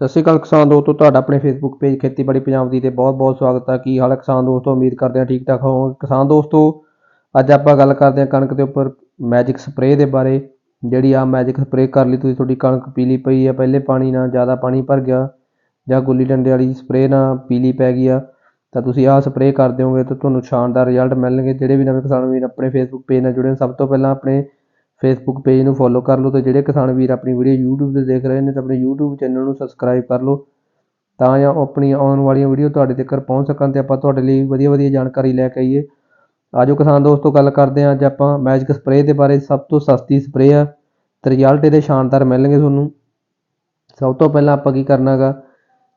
ਸਤਿ ਸ਼੍ਰੀ ਅਕਾਲ ਕਿਸਾਨ ਦੋਸਤੋ, ਤੁਹਾਡਾ ਆਪਣੇ ਫੇਸਬੁੱਕ ਪੇਜ ਖੇਤੀਬਾੜੀ ਪੰਜਾਬ ਦੀ ਤੇ ਬਹੁਤ-ਬਹੁਤ ਸਵਾਗਤ ਹੈ ਕੀ ਹਾਲ ਹੈ ਕਿਸਾਨ ਦੋਸਤੋ? ਉਮੀਦ ਕਰਦੇ ਹਾਂ ਠੀਕ ਠਾਕ ਹੋਵੋਗੇ। ਕਿਸਾਨ ਦੋਸਤੋ, ਅੱਜ ਆਪਾਂ ਗੱਲ ਕਰਦੇ ਹਾਂ ਕਣਕ ਦੇ ਉੱਪਰ ਮੈਜਿਕ ਸਪਰੇਅ ਦੇ ਬਾਰੇ। ਜਿਹੜੀ ਆ ਮੈਜਿਕ ਸਪਰੇਅ ਕਰ ਲਈ ਤੁਸੀਂ, ਤੁਹਾਡੀ ਕਣਕ ਪੀਲੀ ਪਈ ਆ, ਪਹਿਲੇ ਪਾਣੀ ਨਾਲ ਜ਼ਿਆਦਾ ਪਾਣੀ ਭਰ ਗਿਆ, ਜਾਂ ਗੁੱਲੀ ਡੰਡੇ ਵਾਲੀ ਸਪਰੇਅ ਨਾਲ ਪੀਲੀ ਪੈ ਗਈ ਆ। ਤਾਂ ਤੁਸੀਂ ਆਹ ਸਪਰੇਅ ਕਰ ਦਿਓਗੇ ਤਾਂ ਤੁਹਾਨੂੰ ਸ਼ਾਨਦਾਰ ਰਿਜ਼ਲਟ ਮਿਲਣਗੇ। ਜਿਹੜੇ ਵੀ ਨਵੇਂ ਕਿਸਾਨ ਵੀਰ ਆਪਣੇ ਫੇਸਬੁੱਕ ਪੇਜ ਨਾਲ ਜੁੜੇ ਨੇ, ਸਭ ਤੋਂ ਪਹਿਲਾਂ ਆਪਣੇ ਫੇਸਬੁੱਕ ਪੇਜ ਨੂੰ ਫੋਲੋ ਕਰ ਲਓ ਅਤੇ ਜਿਹੜੇ ਕਿਸਾਨ ਵੀਰ ਆਪਣੀ ਵੀਡੀਓ ਯੂਟਿਊਬ ਤੇ ਦੇਖ ਰਹੇ ਨੇ ਤਾਂ ਆਪਣੇ ਯੂਟਿਊਬ ਚੈਨਲ ਨੂੰ ਸਬਸਕ੍ਰਾਈਬ ਕਰ ਲਓ ਤਾਂ ਜੋ ਆਪਣੀਆਂ ਆਉਣ ਵਾਲੀਆਂ ਵੀਡੀਓ ਤੁਹਾਡੇ ਤੱਕ ਪਹੁੰਚ ਸਕਣ ਅਤੇ ਆਪਾਂ ਤੁਹਾਡੇ ਲਈ ਵਧੀਆ ਵਧੀਆ ਜਾਣਕਾਰੀ ਲੈ ਕੇ ਆਈਏ। ਆਜੋ ਕਿਸਾਨ ਦੋਸਤੋ, ਗੱਲ ਕਰਦੇ ਹਾਂ ਅੱਜ ਆਪਾਂ ਮੈਜਿਕ ਸਪਰੇਅ ਦੇ ਬਾਰੇ। ਸਭ ਤੋਂ ਸਸਤੀ ਸਪਰੇਅ ਆ। ਤੇ ਰਿਜ਼ਲਟ ਇਹਦੇ ਸ਼ਾਨਦਾਰ ਮਿਲਣਗੇ ਤੁਹਾਨੂੰ। ਸਭ ਤੋਂ ਪਹਿਲਾਂ ਆਪਾਂ ਕੀ ਕਰਨਾਗਾ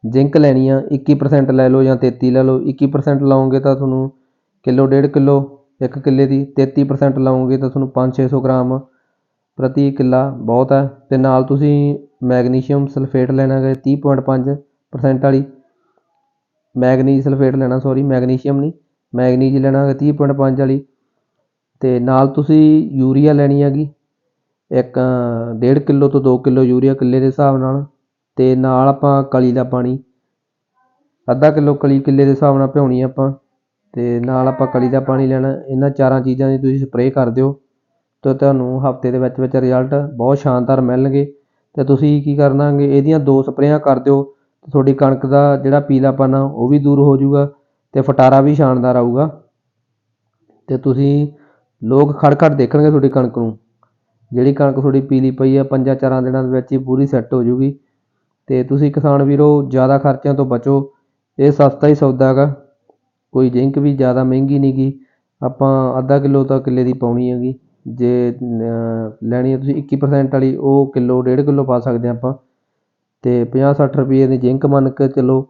ਜ਼ਿੰਕ ਲੈਣੀ ਆ। 21% ਲੈ ਲਓ ਜਾਂ 33 ਲੈ ਲਓ। 21% ਲਾਉਂਗੇ ਤਾਂ ਤੁਹਾਨੂੰ ਕਿਲੋ, ਡੇਢ ਕਿਲੋ ਇੱਕ ਕਿੱਲੇ ਦੀ 33% ਲਾਓਗੇ ਤਾਂ ਤੁਹਾਨੂੰ ਪੰਜ ਛੇ ਸੌ ਗ੍ਰਾਮ ਪ੍ਰਤੀ ਕਿੱਲਾ ਬਹੁਤ ਹੈ। ਅਤੇ ਨਾਲ ਤੁਸੀਂ ਮੈਗਨੀਸ਼ੀਅਮ ਸਲਫੇਟ ਲੈਣਾ ਹੈਗਾ ਤੀਹ ਪੁਆਇੰਟ ਪੰਜ ਪ੍ਰਸੈਂਟ ਵਾਲੀ। ਮੈਗਨੀਜ਼ ਸਲਫੇਟ ਲੈਣਾ ਸੋਰੀ ਮੈਗਨੀਸ਼ੀਅਮ ਨਹੀਂ, ਮੈਗਨੀਜ਼ ਲੈਣਾ ਤੀਹ ਪੁਆਇੰਟ ਪੰਜ ਵਾਲੀ। ਅਤੇ ਨਾਲ ਤੁਸੀਂ ਯੂਰੀਆ ਲੈਣੀ ਹੈਗੀ, ਇੱਕ ਡੇਢ ਕਿੱਲੋ ਤੋਂ ਦੋ ਕਿੱਲੋ ਯੂਰੀਆ ਕਿੱਲੇ ਦੇ ਹਿਸਾਬ ਨਾਲ। ਅਤੇ ਨਾਲ ਆਪਾਂ ਕਲੀ ਦਾ ਪਾਣੀ, ਅੱਧਾ ਕਿੱਲੋ ਕਲੀ ਕਿੱਲੇ ਦੇ ਹਿਸਾਬ ਨਾਲ ਭਿਉਣੀ ਆਪਾਂ। ਅਤੇ ਨਾਲ ਆਪਾਂ ਕਲੀ ਦਾ ਪਾਣੀ ਲੈਣਾ। ਇਹਨਾਂ ਚਾਰਾਂ ਚੀਜ਼ਾਂ ਦੀ ਤੁਸੀਂ ਸਪਰੇਅ ਕਰ ਦਿਓ। ਤਾਂ ਤੁਹਾਨੂੰ ਹਫ਼ਤੇ ਦੇ ਵਿੱਚ ਵਿੱਚ ਰਿਜ਼ਲਟ ਬਹੁਤ ਸ਼ਾਨਦਾਰ ਮਿਲਣਗੇ। ਅਤੇ ਤੁਸੀਂ ਕੀ ਕਰਨਾਗੇ ਇਹਦੀਆਂ ਦੋ ਸਪਰੇਆਂ ਕਰ ਦਿਓ। ਤੇ ਤੁਹਾਡੀ ਕਣਕ ਦਾ ਜਿਹੜਾ ਪੀਲਾਪਨ ਆ, ਉਹ ਵੀ ਦੂਰ ਹੋ ਜੂਗਾ ਅਤੇ ਫਟਾਰਾ ਵੀ ਸ਼ਾਨਦਾਰ ਆਊਗਾ। ਅਤੇ ਤੁਸੀਂ ਲੋਕ ਖੜ੍ਹ ਖੜ੍ਹ ਦੇਖਣਗੇ ਤੁਹਾਡੀ ਕਣਕ ਨੂੰ। ਜਿਹੜੀ ਕਣਕ ਤੁਹਾਡੀ ਪੀਲੀ ਪਈ ਆ, ਪੰਜਾਂ ਚਾਰਾਂ ਦਿਨਾਂ ਦੇ ਵਿੱਚ ਹੀ ਪੂਰੀ ਸੈੱਟ ਹੋ ਜੂਗੀ ਅਤੇ ਤੁਸੀਂ ਕਿਸਾਨ ਵੀਰੋ, ਜ਼ਿਆਦਾ ਖਰਚਿਆਂ ਤੋਂ ਬਚੋ। ਇਹ ਸਸਤਾ ਹੀ ਸੌਦਾ ਹੈਗਾ। ਕੋਈ ਜ਼ਿੰਕ ਵੀ ਜ਼ਿਆਦਾ ਮਹਿੰਗੀ ਨਹੀਂ ਗੀ। ਆਪਾਂ ਅੱਧਾ ਕਿਲੋ ਤਾਂ ਕਿੱਲੇ ਦੀ ਪਾਉਣੀ ਹੈਗੀ। ਜੇ ਲੈਣੀ ਹੈ ਤੁਸੀਂ 21% ਵਾਲੀ, ਉਹ ਕਿਲੋ, ਡੇਢ ਕਿਲੋ ਪਾ ਸਕਦੇ ਹਾਂ ਆਪਾਂ। ਅਤੇ ਪੰਜਾਹ ਸੱਠ ਰੁਪਈਏ ਦੀ ਜ਼ਿੰਕ ਮੰਨ ਕੇ ਚੱਲੋ।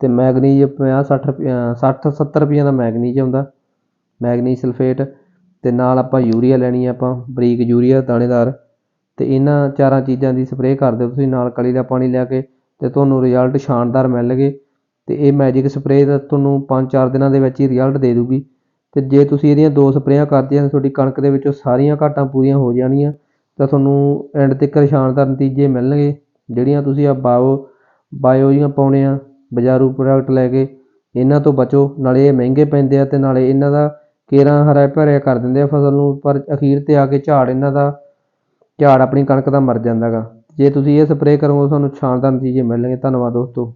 ਅਤੇ ਮੈਗਨੀਜ਼ 50 60 ਰੁਪਏ 60 70 ਰੁਪਏ ਦਾ ਮੈਗਨੀਜ਼ ਆਉਂਦਾ। ਮੈਗਨੀਜ਼ ਸਲਫੇਟ ਅਤੇ ਨਾਲ ਆਪਾਂ ਯੂਰੀਆ ਲੈਣੀ ਆ ਆਪਾਂ, ਬਰੀਕ ਯੂਰੀਆ ਦਾਣੇਦਾਰ। ਅਤੇ ਇਹਨਾਂ ਚਾਰਾਂ ਚੀਜ਼ਾਂ ਦੀ ਸਪਰੇਅ ਕਰ ਦਿਓ ਤੁਸੀਂ, ਨਾਲ ਕਲੀ ਦਾ ਪਾਣੀ ਲਿਆ ਕੇ। ਅਤੇ ਤੁਹਾਨੂੰ ਰਿਜ਼ਲਟ ਸ਼ਾਨਦਾਰ ਮਿਲਣਗੇ। ਅਤੇ ਇਹ ਮੈਜਿਕ ਸਪਰੇਅ ਦਾ ਤੁਹਾਨੂੰ 5-4 ਦਿਨਾਂ ਦੇ ਵਿੱਚ ਹੀ ਰਿਜ਼ਲਟ ਦੇ ਦੂਗੀ। ਅਤੇ ਜੇ ਤੁਸੀਂ ਇਹਦੀਆਂ ਦੋ ਸਪਰੇਆਂ ਕਰਦੀਆਂ ਤਾਂ ਤੁਹਾਡੀ ਕਣਕ ਦੇ ਵਿੱਚੋਂ ਸਾਰੀਆਂ ਘਾਟਾਂ ਪੂਰੀਆਂ ਹੋ ਜਾਣਗੀਆਂ ਤਾਂ ਤੁਹਾਨੂੰ ਐਂਡ ਤੱਕ ਸ਼ਾਨਦਾਰ ਨਤੀਜੇ ਮਿਲਣਗੇ, ਜਿਹੜੀਆਂ ਤੁਸੀਂ ਆ ਬਾਓ ਬਾਇਓ ਜਿਹੀਆਂ ਪਾਉਣੇ ਆ, ਬਜ਼ਾਰੂ ਪ੍ਰੋਡਕਟ ਲੈ ਕੇ, ਇਹਨਾਂ ਤੋਂ ਬਚੋ। ਨਾਲੇ ਇਹ ਮਹਿੰਗੇ ਪੈਂਦੇ ਆ ਅਤੇ ਨਾਲੇ ਇਹਨਾਂ ਦਾ ਕੇਰਾਂ ਹਰਾ ਭਰਿਆ ਕਰ ਦਿੰਦੇ ਆ ਫਸਲ ਨੂੰ, ਪਰ ਅਖੀਰ ਤੇ ਆ ਕੇ ਝਾੜ ਇਹਨਾਂ ਦਾ, ਝਾੜ ਆਪਣੀ ਕਣਕ ਦਾ ਮਰ ਜਾਂਦਾ ਗਾ ਜੇ ਤੁਸੀਂ ਇਹ ਸਪਰੇਅ ਕਰੋਗੇ, ਤੁਹਾਨੂੰ ਸ਼ਾਨਦਾਰ ਨਤੀਜੇ ਮਿਲਣਗੇ। ਧੰਨਵਾਦ ਦੋਸਤੋ।